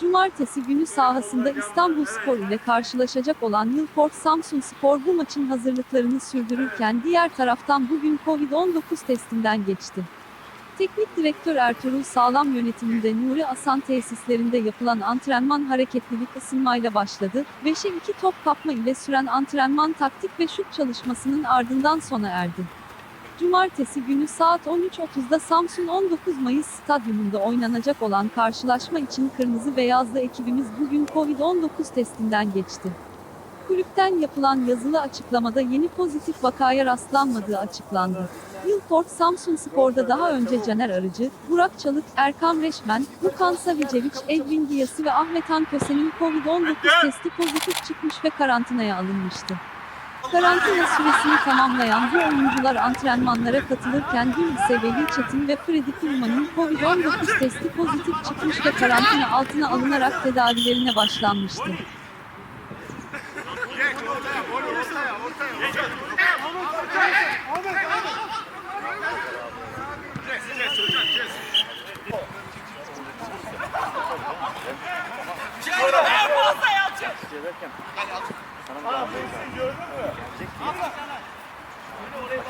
Cumartesi günü sahasında İstanbul Spor ile karşılaşacak olan Nilport Samsun Spor bu maçın hazırlıklarını sürdürürken diğer taraftan bugün Covid-19 testinden geçti. Teknik direktör Ertuğrul Sağlam yönetiminde Nuri Asan tesislerinde yapılan antrenman hareketlilik ısınmayla başladı. 5'e 2 top kapma ile süren antrenman taktik ve şut çalışmasının ardından sona erdi. Cumartesi günü saat 13.30'da Samsun 19 Mayıs Stadyumunda oynanacak olan karşılaşma için Kırmızı Beyazlı ekibimiz bugün Covid-19 testinden geçti. Kulüpten yapılan yazılı açıklamada yeni pozitif vakaya rastlanmadığı açıklandı. Yılport Samsun Spor'da daha önce Caner Arıcı, Burak Çalık, Erkan Reşmen, Lukan Savicevic, Edwin Giyası ve Ahmet Köse'nin Covid-19 testi pozitif çıkmış ve karantinaya alınmıştı. Karantina süresini tamamlayan bu oyuncular antrenmanlara katılırken Gülse Veli Çetin ve Freddy Firman'ın COVID-19 testi pozitif çıkmış ve karantina altına alınarak tedavilerine başlanmıştı. Gördün mü?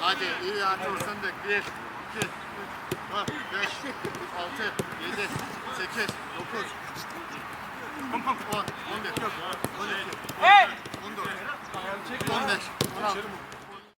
Hadi iyi hadi Orsan da 1, 2, 3, 4, 5, 6, 7, 8,